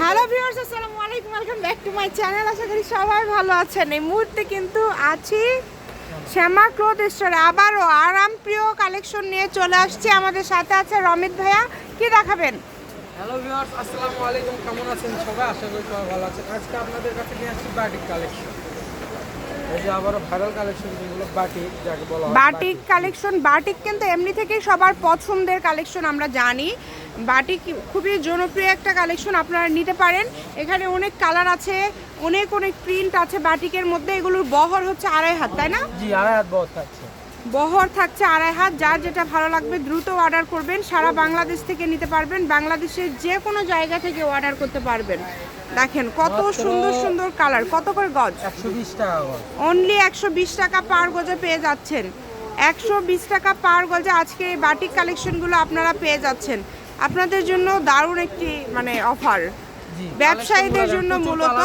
Hello viewers আসসালামু আলাইকুম। Welcome back to my channel আশা করি সবাই ভালো আছেন। এই মুহূর্তে কিন্তু আছি শ্যামা ক্লোথ স্টোরে। আবারও আরাম প্রিয় কালেকশন নিয়ে চলে আসছে। আমাদের সাথে আছে রমিত ভাইয়া। কি দেখাবেন? হ্যালো ভিউয়ার্স আসসালামু আলাইকুম। কেমন আছেন সবাই? আশা করি সবাই ভালো আছেন। আজকে আপনাদের কাছে নিয়ে আসছি বাটিক কালেকশন এই যে আবারও ভাইরাল কালেকশন যেগুলো বাটিক যাকে বলা হয় বাটিক কালেকশন বাটিক কিন্তু এমনি থেকেই সবার পছন্দের কালেকশন আমরা জানি। বাটিক খুবই জনপ্রিয় একটা কালেকশন আপনারা নিতে পারেন। এখানে অনেক কালার আছে অনেক অনেক প্রিন্ট আছে বাটিকের মধ্যে। এগুলোর বহর হচ্ছে আড়াই হাত তাই না? জি আড়াই হাত বহুত থাকছে। বহর থাকছে আড়াই হাত। যার যেটা ভালো লাগবে দ্রুত অর্ডার করবেন। সারা বাংলাদেশ থেকে নিতে পারবেন। বাংলাদেশের যে কোনো জায়গা থেকে অর্ডার করতে পারবেন। দেখেন কত সুন্দর সুন্দর কালার কত করে গজ? একশো বিশ টাকা অনলি একশো বিশ টাকা পার গজে পেয়ে যাচ্ছেন। একশো বিশ টাকা পার গজে আজকে এই বাটিক কালেকশনগুলো আপনারা পেয়ে যাচ্ছেন। আপনাদের জন্য দারুণ একটি মানে অফার ব্যবসায়ীদের জন্য মূলত-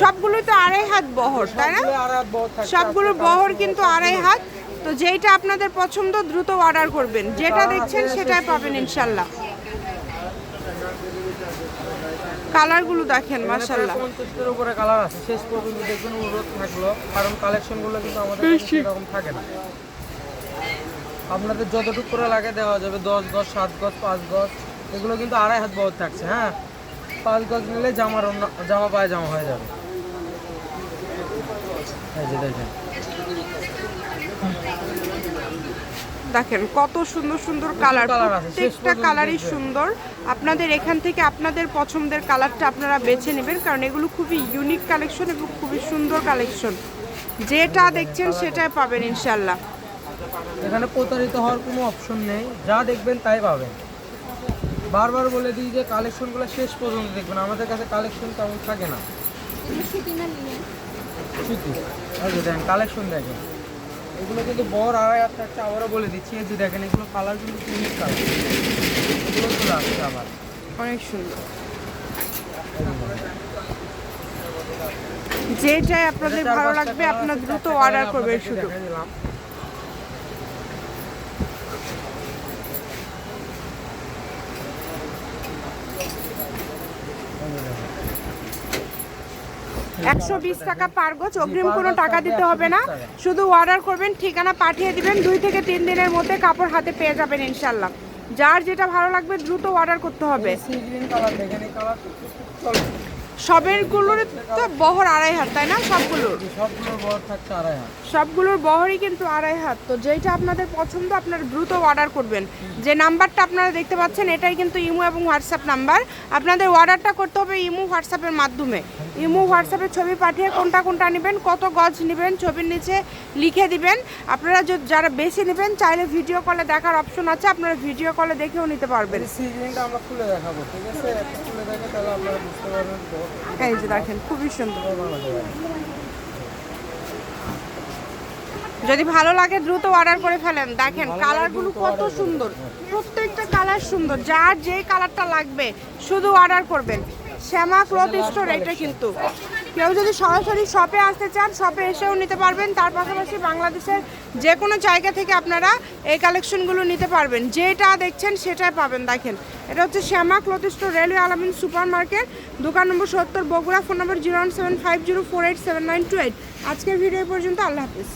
সবগুলো তো আড়াই হাত বহর তাই না? সবগুলো বহর কিন্তু আড়াই হাত। তো যেটা আপনাদের পছন্দ দ্রুত অর্ডার করবেন। যেটা দেখছেন সেটাই পাবেন ইনশাল্লাহ। কালারগুলো দেখেন এখানে মাশাল্লাহ। উপরে কালার আছে শেষ পর্যন্ত দেখবেন অনুরোধ থাকল কারণ কালেকশনগুলো কিন্তু আমাদের কাছে সেরকম থাকে না। আপনাদের যতটুকু করে লাগে দেওয়া যাবে দশ গজ সাত গজ পাঁচ গজ এগুলো কিন্তু আড়াই হাত বহুত থাকছে হ্যাঁ? পাঁচ গজ নিলে জামার অন্য জামা পায়ে জামা হয়ে যাবে। এই যে দেখেন। দেখেন কত সুন্দর সুন্দর কালার আছে, প্রত্যেকটা কালারই সুন্দর। আপনাদের এখান থেকে আপনাদের পছন্দের কালারটা আপনারা বেছে নেবেন কারণ এগুলো খুবই ইউনিক কালেকশন এবং খুবই সুন্দর কালেকশন যেটা দেখছেন সেটাই পাবেন ইনশাল্লাহ এখানে প্রতারিত হওয়ার কোনো অপশন নেই। যা দেখবেন তাই পাবেন। বারবার বলে দিই যে কালেকশনগুলো শেষ পর্যন্ত দেখবেন। আমাদের কাছে কালেকশন তেমন থাকে না। এই যে দেখেন কালেকশন দেখেন। এগুলো কিন্তু বড় আড়াই হাত থাকছে আবারও বলে দিচ্ছি। এই যে দেখেন এগুলো কালার কিন্তু ইউনিক কালার এগুলো চলে আসছে আবার। অনেক সুন্দর। যেটাই আপনাদের ভালো লাগবে আপনার দ্রুত অর্ডার করবেন শুধু দেখাই দিলাম। এই যে দেখেন। একশো বিশ টাকা পার গোছ অগ্রিম কোনো টাকা দিতে হবে না। শুধু অর্ডার করবেন ঠিকানা পাঠিয়ে দিবেন দুই থেকে তিন দিনের মধ্যে কাপড় হাতে পেয়ে যাবেন ইনশাল্লাহ যার যেটা ভালো লাগবে দ্রুত অর্ডার করতে হবে। সবেরগুলোর তো বহর আড়াই হাত তাই না? সবগুলোর? সবগুলোর বহর থাকছে আড়াই হাত। সবগুলোর বহরই কিন্তু আড়াই হাত। তো যেটা আপনাদের পছন্দ আপনারা দ্রুত অর্ডার করবেন। যে নাম্বারটা আপনারা দেখতে পাচ্ছেন এটাই কিন্তু ইমো এবং হোয়াটসঅ্যাপ নাম্বার। আপনাদের অর্ডারটা করতে হবে ইমো হোয়াটসঅ্যাপের মাধ্যমে। ইমো হোয়াটসঅ্যাপে ছবি পাঠিয়ে কোনটা কোনটা নেবেন কত গজ নেবেন ছবির নিচে লিখে দিবেন। আপনারা যারা বেশি নেবেন চাইলে ভিডিও কলে দেখার অপশন আছে আপনারা ভিডিও কলে দেখেও নিতে পারবেন। আমরা খুলে দেখাবো ঠিক আছে? খুলে দেখে তাহলে আপনারা বুঝতে পারবেন এই যে দেখেন খুবই সুন্দর। যদি ভালো লাগে দ্রুত অর্ডার করে ফেলেন। দেখেন কালারগুলো কত সুন্দর। প্রত্যেকটা কালার সুন্দর। যার যে কালারটা লাগবে শুধু অর্ডার করবেন। শ্যামা ক্লথ স্টোর, এটা কিন্তু। কেউ যদি সরাসরি শপে আসতে চান শপে এসেও নিতে পারবেন। তার পাশাপাশি বাংলাদেশের যে কোনো জায়গা থেকে আপনারা এই কালেকশনগুলো নিতে পারবেন। যেটা দেখছেন সেটাই পাবেন, দেখেন। এটা হচ্ছে Shyama cloth store, railway Alamin super market দোকান নম্বর সত্তর, Bogura, phone number zero one seven five zero four eight seven nine two eight. আজকের ভিডিও পর্যন্ত, আল্লাহ হাফিজ।